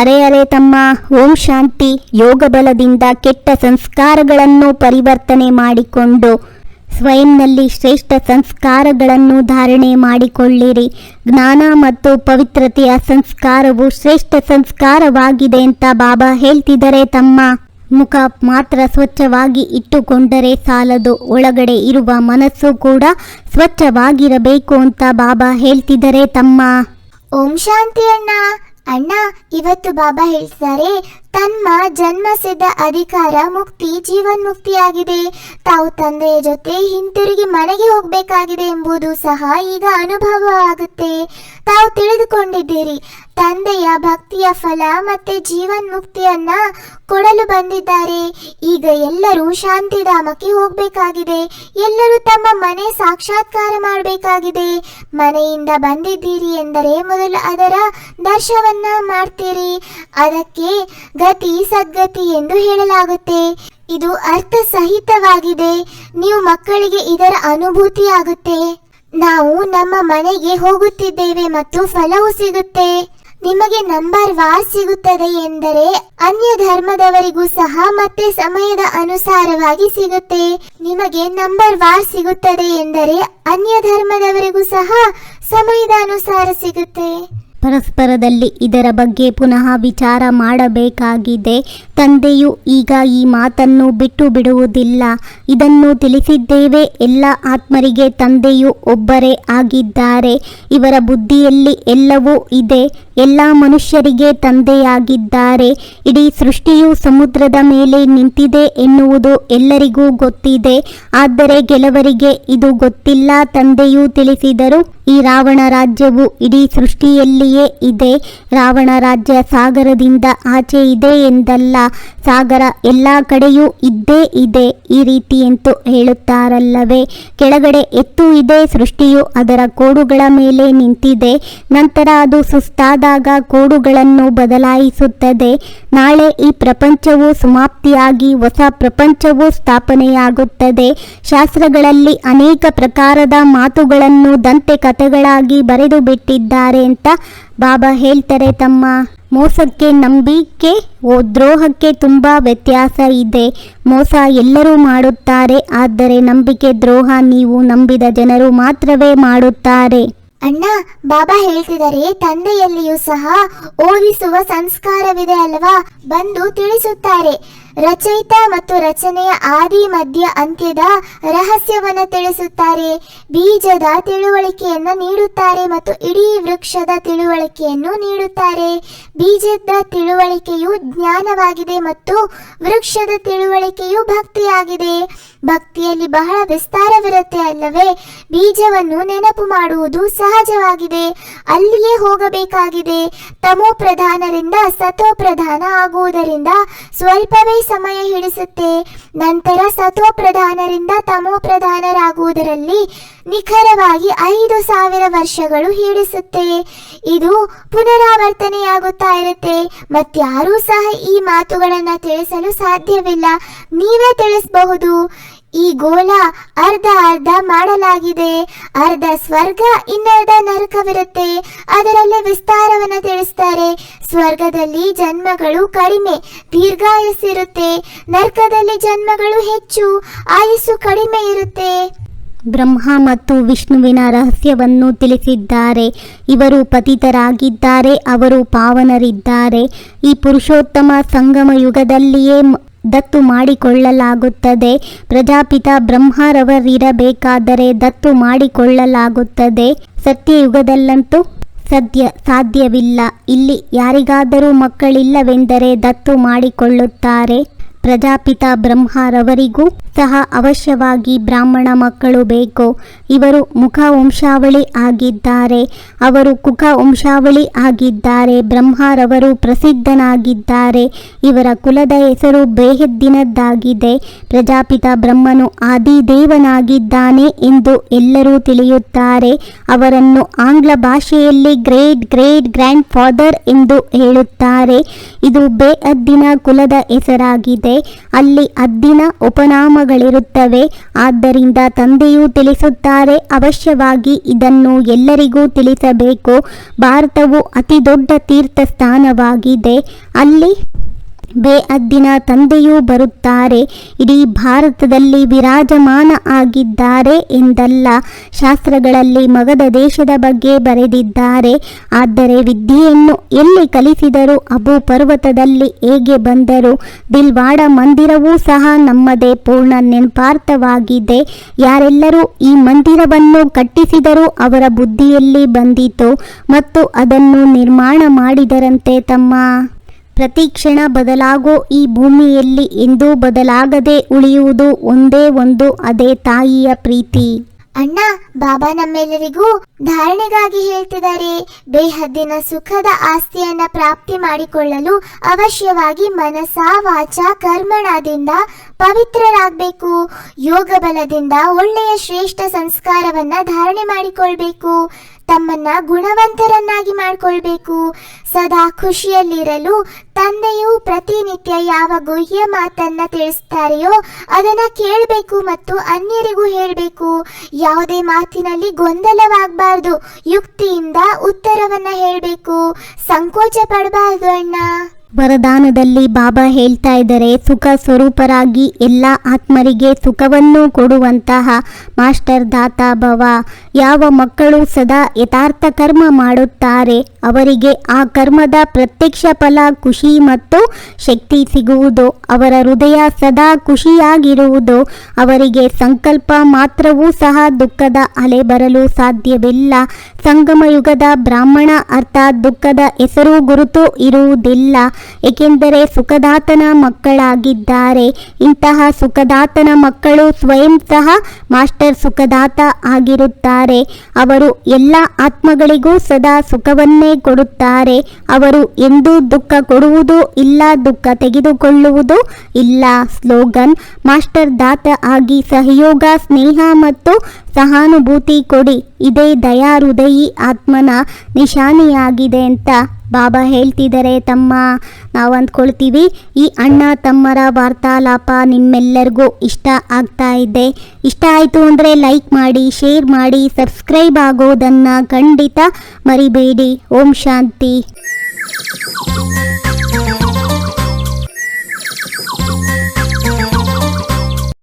ಅರೆ ಅರೆ ತಮ್ಮ ಓಂ ಶಾಂತಿ ಯೋಗ ಬಲದಿಂದ ಕೆಟ್ಟ ಸಂಸ್ಕಾರಗಳನ್ನು ಪರಿವರ್ತನೆ ಮಾಡಿಕೊಂಡು ಸ್ವಯಂನಲ್ಲಿ ಶ್ರೇಷ್ಠ ಸಂಸ್ಕಾರಗಳನ್ನು ಧಾರಣೆ ಮಾಡಿಕೊಳ್ಳಿರಿ. ಜ್ಞಾನ ಮತ್ತು ಪವಿತ್ರತೆಯ ಸಂಸ್ಕಾರವು ಶ್ರೇಷ್ಠ ಸಂಸ್ಕಾರವಾಗಿದೆ ಅಂತ ಬಾಬಾ ಹೇಳ್ತಿದ್ದಾರೆ. ತಮ್ಮ ಮುಖ ಮಾತ್ರ ಸ್ವಚ್ಛವಾಗಿ ಇಟ್ಟುಕೊಂಡರೆ ಸಾಲದು. ಒಳಗಡೆ ಇರುವ ಮನಸ್ಸು ಕೂಡ ಸ್ವಚ್ಛವಾಗಿರಬೇಕು ಅಂತ ಬಾಬಾ ಹೇಳ್ತಿದ್ದಾರೆ. ತಮ್ಮ ಓಂ ಶಾಂತಿ ಅಣ್ಣ ಅಣ್ಣ ಇವತ್ತು ಬಾಬಾ ಹೇಳ್ತಿದ್ದಾರೆ ತಮ್ಮ ಜನ್ಮಸಿದ್ಧ ಅಧಿಕಾರ ಮುಕ್ತಿ ಜೀವನ್ ಮುಕ್ತಿಯಾಗಿದೆ ತಾವು ತಂದೆಯ ಜೊತೆ ಹಿಂತಿರುಗಿ ಮನೆಗೆ ಹೋಗಬೇಕಾಗಿದೆ ಎಂಬುದು ಸಹ ಈಗ ಅನುಭವ ಆಗುತ್ತೆ. ತಾವು ತಿಳಿದುಕೊಂಡಿದ್ದೀರಿ, ತಂದೆಯ ಭಕ್ತಿಯ ಫಲ ಮತ್ತೆ ಜೀವನ್ ಮುಕ್ತಿಯನ್ನ ಕೊಡಲು ಬಂದಿದ್ದಾರೆ. ಈಗ ಎಲ್ಲರೂ ಶಾಂತಿಧಾಮಕ್ಕೆ ಹೋಗಬೇಕಾಗಿದೆ. ಎಲ್ಲರೂ ತಮ್ಮ ಮನೆ ಸಾಕ್ಷಾತ್ಕಾರ ಮಾಡಬೇಕಾಗಿದೆ. ಮನೆಯಿಂದ ಬಂದಿದ್ದೀರಿ ಎಂದರೆ ಮೊದಲು ಅದರ ದರ್ಶವನ್ನ ಮಾಡ್ತೀರಿ. ಅದಕ್ಕೆ ಗತಿ ಸದ್ಗತಿ ಎಂದು ಹೇಳಲಾಗುತ್ತೆ. ಇದು ಅರ್ಥ ಸಹಿತವಾಗಿದೆ ನೀವು ಮಕ್ಕಳಿಗೆ ಇದರ ಅನುಭೂತಿ ಆಗುತ್ತೆ ನಾವು ನಮ್ಮ ಮನೆಗೆ ಹೋಗುತ್ತಿದ್ದೇವೆ ಮತ್ತು ಫಲವು ಸಿಗುತ್ತೆ. ನಿಮಗೆ ನಂಬರ್ ವಾರ್ ಸಿಗುತ್ತದೆ ಎಂದರೆ ಅನ್ಯ ಧರ್ಮದವರಿಗೂ ಸಹ ಮತ್ತೆ ಸಮಯದ ಅನುಸಾರವಾಗಿ ಸಿಗುತ್ತೆ. ನಿಮಗೆ ನಂಬರ್ ವಾರ್ ಸಿಗುತ್ತದೆ ಎಂದರೆ ಅನ್ಯ ಧರ್ಮದವರಿಗೂ ಸಹ ಸಮಯದ ಅನುಸಾರ ಸಿಗುತ್ತೆ. ಪರಸ್ಪರದಲ್ಲಿ ಇದರ ಬಗ್ಗೆ ಪುನಃ ವಿಚಾರ ಮಾಡಬೇಕಾಗಿದೆ. ತಂದೆಯು ಈಗ ಈ ಮಾತನ್ನು ಬಿಟ್ಟು ಬಿಡುವುದಿಲ್ಲ. ಇದನ್ನು ತಿಳಿಸಿದ್ದೇವೆ. ಎಲ್ಲ ಆತ್ಮರಿಗೆ ತಂದೆಯು ಒಬ್ಬರೇ ಆಗಿದ್ದಾರೆ. ಇವರ ಬುದ್ಧಿಯಲ್ಲಿ ಎಲ್ಲವೂ ಇದೆ. ಎಲ್ಲ ಮನುಷ್ಯರಿಗೆ ತಂದೆಯಾಗಿದ್ದಾರೆ. ಇಡೀ ಸೃಷ್ಟಿಯು ಸಮುದ್ರದ ಮೇಲೆ ನಿಂತಿದೆ ಎನ್ನುವುದು ಎಲ್ಲರಿಗೂ ಗೊತ್ತಿದೆ. ಆದರೆ ಕೆಲವರಿಗೆ ಇದು ಗೊತ್ತಿಲ್ಲ ತಂದೆಯು ತಿಳಿಸಿದರು, ಈ ರಾವಣ ರಾಜ್ಯವು ಇಡೀ ಸೃಷ್ಟಿಯಲ್ಲಿಯೇ ಇದೆ. ರಾವಣ ರಾಜ್ಯ ಸಾಗರದಿಂದ ಆಚೆ ಇದೆ ಎಂದಲ್ಲ, ಸಾಗರ ಎಲ್ಲ ಕಡೆಯೂ ಇದ್ದೇ ಇದೆ ಈ ರೀತಿ ಎಂದು ಹೇಳುತ್ತಾರಲ್ಲವೇ. ಕೆಳಗಡೆ ಎತ್ತು ಇದೆ, ಸೃಷ್ಟಿಯು ಅದರ ಕೋಡುಗಳ ಮೇಲೆ ನಿಂತಿದೆ, ನಂತರ ಅದು ಸುಸ್ತಾದಾಗ ಕೋಡುಗಳನ್ನು ಬದಲಾಯಿಸುತ್ತದೆ. ನಾಳೆ ಈ ಪ್ರಪಂಚವು ಸಮಾಪ್ತಿಯಾಗಿ ಹೊಸ ಪ್ರಪಂಚವು ಸ್ಥಾಪನೆಯಾಗುತ್ತದೆ. ಶಾಸ್ತ್ರಗಳಲ್ಲಿ ಅನೇಕ ಪ್ರಕಾರದ ಮಾತುಗಳನ್ನು ದಂತೆ ಕಥೆಗಳಾಗಿ ಬರೆದು ಬಿಟ್ಟಿದ್ದಾರೆ ಅಂತ ಬಾಬಾ ಹೇಳ್ತಾರೆ ತಮ್ಮ. ಮೋಸಕ್ಕೆ ನಂಬಿಕೆ, ಓ ದ್ರೋಹಕ್ಕೆ ತುಂಬ ವ್ಯತ್ಯಾಸ ಇದೆ. ಮೋಸ ಎಲ್ಲರೂ ಮಾಡುತ್ತಾರೆ, ಆದರೆ ನಂಬಿಕೆ ದ್ರೋಹ ನೀವು ನಂಬಿದ ಜನರು ಮಾತ್ರವೇ ಮಾಡುತ್ತಾರೆ. ಅಣ್ಣ ಬಾಬಾ ಹೇಳ್ತಿದ್ದಾರೆ ತಂದೆಯಲ್ಲಿಯೂ ಸಹ ಓದಿಸುವ ಸಂಸ್ಕಾರವಿದೆ ಅಲ್ವಾ? ಬಂದು ತಿಳಿಸುತ್ತಾರೆ. ರಚಯಿತ ಮತ್ತು ರಚನೆಯ ಆದಿ ಮಧ್ಯ ಅಂತ್ಯದ ರಹಸ್ಯವನ್ನು ತಿಳಿಸುತ್ತಾರೆ. ಬೀಜದ ತಿಳುವಳಿಕೆಯನ್ನು ನೀಡುತ್ತಾರೆ ಮತ್ತು ಇಡೀ ವೃಕ್ಷದ ತಿಳುವಳಿಕೆಯನ್ನು ನೀಡುತ್ತಾರೆ. ಬೀಜದ ತಿಳುವಳಿಕೆಯು ಜ್ಞಾನವಾಗಿದೆ ಮತ್ತು ವೃಕ್ಷದ ತಿಳುವಳಿಕೆಯು ಭಕ್ತಿಯಾಗಿದೆ. ಭಕ್ತಿಯಲ್ಲಿ ಬಹಳ ವಿಸ್ತಾರವಿರುತ್ತೆ ಅಲ್ಲವೇ? ಬೀಜವನ್ನು ನೆನಪು ಮಾಡುವುದು ಸಹಜವಾಗಿದೆ. ಅಲ್ಲಿಯೇ ಹೋಗಬೇಕಾಗಿದೆ. ತಮೋ ಪ್ರಧಾನರಿಂದ ಸತೋ ಪ್ರಧಾನ ಆಗುವುದರಿಂದ ಸ್ವಲ್ಪವೇ ಸಮಯ ಹಿಡಿಸುತ್ತೆ. ನಂತರ ಸತ್ವ ಪ್ರಧಾನರಿಂದ ತಮೋ ಪ್ರಧಾನರಾಗುವುದರಲ್ಲಿ ನಿಖರವಾಗಿ ಐದು ಸಾವಿರ ವರ್ಷಗಳು ಹಿಡಿಸುತ್ತೆ. ಇದು ಪುನರಾವರ್ತನೆಯಾಗುತ್ತಾ ಇರುತ್ತೆ. ಮತ್ತಾರೂ ಸಹ ಈ ಮಾತುಗಳನ್ನು ತಿಳಿಸಲು ಸಾಧ್ಯವಿಲ್ಲ. ನೀವೇ ತಿಳಿಸಬಹುದು. ಈ ಗೋಲ ಅರ್ಧ ಅರ್ಧ ಮಾಡಲಾಗಿದೆ. ಅರ್ಧ ಸ್ವರ್ಗ ಇನ್ನರ್ಧ ನರಕವಿರುತ್ತೆ. ಅದರಲ್ಲೇ ವಿಸ್ತಾರವನ್ನ ತಿಳಿಸ್ತಾರೆ. ಸ್ವರ್ಗದಲ್ಲಿ ಜನ್ಮಗಳು ಕಡಿಮೆ, ದೀರ್ಘಾಯಸ್ಸಿರುತ್ತೆ. ನರ್ಕದಲ್ಲಿ ಜನ್ಮಗಳು ಹೆಚ್ಚು, ಆಯಸ್ಸು ಕಡಿಮೆ ಇರುತ್ತೆ. ಬ್ರಹ್ಮ ಮತ್ತು ವಿಷ್ಣುವಿನ ರಹಸ್ಯವನ್ನು ತಿಳಿಸಿದ್ದಾರೆ. ಇವರು ಪತಿತರಾಗಿದ್ದಾರೆ, ಅವರು ಪಾವನರಿದ್ದಾರೆ. ಈ ಪುರುಷೋತ್ತಮ ಸಂಗಮ ಯುಗದಲ್ಲಿಯೇ ದತ್ತು ಮಾಡಿಕೊಳ್ಳಲಾಗುತ್ತದೆ. ಪ್ರಜಾಪಿತ ಬ್ರಹ್ಮರವರಿರಬೇಕಾದರೆ ದತ್ತು ಮಾಡಿಕೊಳ್ಳಲಾಗುತ್ತದೆ. ಸತ್ಯಯುಗದಲ್ಲಂತೂ ಸದ್ಯ ಸಾಧ್ಯವಿಲ್ಲ. ಇಲ್ಲಿ ಯಾರಿಗಾದರೂ ಮಕ್ಕಳಿಲ್ಲವೆಂದರೆ ದತ್ತು ಮಾಡಿಕೊಳ್ಳುತ್ತಾರೆ. ಪ್ರಜಾಪಿತ ಬ್ರಹ್ಮರವರಿಗೂ ಸಹ ಅವಶ್ಯವಾಗಿ ಬ್ರಾಹ್ಮಣ ಮಕ್ಕಳು ಬೇಕು. ಇವರು ಮುಖ ವಂಶಾವಳಿ ಆಗಿದ್ದಾರೆ. ಅವರು ಕುಖ ವಂಶಾವಳಿ ಆಗಿದ್ದಾರೆ. ಬ್ರಹ್ಮರವರು ಪ್ರಸಿದ್ಧನಾಗಿದ್ದಾರೆ. ಇವರ ಕುಲದ ಹೆಸರು ಬೇಹದ್ದಿನದ್ದಾಗಿದೆ. ಪ್ರಜಾಪಿತ ಬ್ರಹ್ಮನು ಆದಿದೇವನಾಗಿದ್ದಾನೆ ಎಂದು ಎಲ್ಲರೂ ತಿಳಿಯುತ್ತಾರೆ. ಅವರನ್ನು ಆಂಗ್ಲ ಭಾಷೆಯಲ್ಲಿ ಗ್ರೇಟ್ ಗ್ರೇಟ್ ಗ್ರ್ಯಾಂಡ್ ಫಾದರ್ ಎಂದು ಹೇಳುತ್ತಾರೆ. ಇದು ಬೇಹದ್ದಿನ ಕುಲದ ಹೆಸರಾಗಿದೆ. ಅಲ್ಲಿ ಅದ್ದಿನ ಉಪನಾಮಗಳಿರುತ್ತವೆ. ಆದ್ದರಿಂದ ತಂದೆಯು ತಿಳಿಸುತ್ತಾರೆ, ಅವಶ್ಯವಾಗಿ ಇದನ್ನು ಎಲ್ಲರಿಗೂ ತಿಳಿಸಬೇಕು. ಭಾರತವು ಅತಿ ದೊಡ್ಡ ತೀರ್ಥ ಸ್ಥಾನವಾಗಿದೆ. ಅಲ್ಲಿ ಬೇಅದ್ದಿನ ತಂದೆಯೂ ಬರುತ್ತಾರೆ. ಇಡೀ ಭಾರತದಲ್ಲಿ ವಿರಾಜಮಾನ ಆಗಿದ್ದಾರೆ ಎಂದಲ್ಲ, ಶಾಸ್ತ್ರಗಳಲ್ಲಿ ಮಗದ ದೇಶದ ಬಗ್ಗೆ ಬರೆದಿದ್ದಾರೆ. ಆದರೆ ವಿದ್ಯೆಯನ್ನು ಎಲ್ಲಿ ಕಲಿಸಿದರು ಅಬು ಪರ್ವತದಲ್ಲಿ ಹೇಗೆ ಬಂದರು ದಿಲ್ವಾಡ ಮಂದಿರವೂ ಸಹ ನಮ್ಮದೇ ಪೂರ್ಣ ನೆನಪಾರ್ಥವಾಗಿದೆ. ಯಾರೆಲ್ಲರೂ ಈ ಮಂದಿರವನ್ನು ಕಟ್ಟಿಸಿದರೂ ಅವರ ಬುದ್ಧಿಯಲ್ಲಿ ಬಂದಿತು ಮತ್ತು ಅದನ್ನು ನಿರ್ಮಾಣ ಮಾಡಿದರಂತೆ ತಮ್ಮ ಪ್ರತಿ ಕ್ಷಣ ಬದಲಾಗೋ ಈ ಭೂಮಿಯಲ್ಲಿ ಎಂದೂ ಬದಲಾಗದೆ ಉಳಿಯುವುದು ಒಂದೇ ಒಂದು, ಅದೇ ತಾಯಿಯ ಪ್ರೀತಿ. ಅಣ್ಣ, ಬಾಬಾ ನಮ್ಮೆಲ್ಲರಿಗೂ ಧಾರಣೆಗಾಗಿ ಹೇಳ್ತಿದ್ದಾರೆ, ಬೇಹದ್ದಿನ ಸುಖದ ಆಸ್ತಿಯನ್ನ ಪ್ರಾಪ್ತಿ ಮಾಡಿಕೊಳ್ಳಲು ಅವಶ್ಯವಾಗಿ ಮನಸ ವಾಚ ಕರ್ಮಣದಿಂದ ಪವಿತ್ರರಾಗಬೇಕು. ಯೋಗ ಬಲದಿಂದ ಒಳ್ಳೆಯ ಶ್ರೇಷ್ಠ ಸಂಸ್ಕಾರವನ್ನ ಧಾರಣೆ ಮಾಡಿಕೊಳ್ಬೇಕು. ತಮ್ಮನ್ನ ಗುಣವಂತರನ್ನಾಗಿ ಮಾಡಿಕೊಳ್ಬೇಕು. ಸದಾ ಖುಷಿಯಲ್ಲಿರಲು ತಂದೆಯು ಪ್ರತಿನಿತ್ಯ ಯಾವ ಗುಹ್ಯ ಮಾತನ್ನ ತಿಳಿಸ್ತಾರೆಯೋ ಅದನ್ನ ಕೇಳಬೇಕು ಮತ್ತು ಅನ್ಯರಿಗೂ ಹೇಳಬೇಕು. ಯಾವುದೇ ಮಾತಿನಲ್ಲಿ ಗೊಂದಲವಾಗಬಾರ್ದು. ಯುಕ್ತಿಯಿಂದ ಉತ್ತರವನ್ನ ಹೇಳಬೇಕು. ಸಂಕೋಚ ಪಡಬಾರ್ದು ಅಣ್ಣ. ವರದಾನದಲ್ಲಿ ಬಾಬಾ ಹೇಳ್ತಾ ಇದ್ದಾರೆ, ಸುಖ ಸ್ವರೂಪರಾಗಿ ಎಲ್ಲ ಆತ್ಮರಿಗೆ ಸುಖವನ್ನು ಕೊಡುವಂತಹ ಮಾಸ್ಟರ್ ದಾತಾ ಭವ ಯಾವ ಮಕ್ಕಳು ಸದಾ ಯಥಾರ್ಥ ಕರ್ಮ ಮಾಡುತ್ತಾರೆ? ಅವರಿಗೆ ಆ ಕರ್ಮದ ಪ್ರತ್ಯಕ್ಷ ಫಲ, ಖುಷಿ ಮತ್ತು ಶಕ್ತಿ ಸಿಗುವುದು. ಅವರ ಹೃದಯ ಸದಾ ಖುಷಿಯಾಗಿರುವುದು. ಅವರಿಗೆ ಸಂಕಲ್ಪ ಮಾತ್ರವೂ ಸಹ ದುಃಖದ ಅಲೆ ಬರಲು ಸಾಧ್ಯವಿಲ್ಲ. ಸಂಗಮ ಯುಗದ ಬ್ರಾಹ್ಮಣ ಅರ್ಥಾತ್ ದುಃಖದ ಹೆಸರು ಗುರುತು ಇರುವುದಿಲ್ಲ. ಏಕೆಂದರೆ ಸುಖದಾತನ ಮಕ್ಕಳಾಗಿದ್ದಾರೆ. ಇಂತಹ ಸುಖದಾತನ ಮಕ್ಕಳು ಸ್ವಯಂ ಸಹ ಮಾಸ್ಟರ್ ಸುಖದಾತ ಆಗಿರುತ್ತಾರೆ. ಅವರು ಎಲ್ಲ ಆತ್ಮಗಳಿಗೂ ಸದಾ ಸುಖವನ್ನೇ ಕೊಡುತ್ತಾರೆ. ಅವರು ಎಂದೂ ದುಃಖ ಕೊಡುವುದು ಇಲ್ಲ, ದುಃಖ ತೆಗೆದುಕೊಳ್ಳುವುದು ಇಲ್ಲ. ಸ್ಲೋಗನ್, ಮಾಸ್ಟರ್ ದಾತ ಆಗಿ ಸಹಯೋಗ, ಸ್ನೇಹ ಮತ್ತು ಸಹಾನುಭೂತಿ ಕೊಡಿ. ಇದೇ ದಯಾ ಹೃದಯಿ ಆತ್ಮನ ನಿಶಾನಿಯಾಗಿದೆ ಅಂತ ಬಾಬಾ ಹೇಳ್ತಿದ್ದಾರೆ, ತಮ್ಮ ನಾವು ಅಂದ್ಕೊಳ್ತೀವಿ. ಈ ಅಣ್ಣ ತಮ್ಮರ ವಾರ್ತಾಲಾಪ ನಿಮ್ಮೆಲ್ಲರಿಗೂ ಇಷ್ಟ ಆಗ್ತಾ ಇದೆ. ಇಷ್ಟ ಆಯಿತು ಅಂದರೆ ಲೈಕ್ ಮಾಡಿ, ಶೇರ್ ಮಾಡಿ, ಸಬ್ಸ್ಕ್ರೈಬ್ ಆಗೋದನ್ನು ಖಂಡಿತ ಮರಿಬೇಡಿ. ಓಂ ಶಾಂತಿ.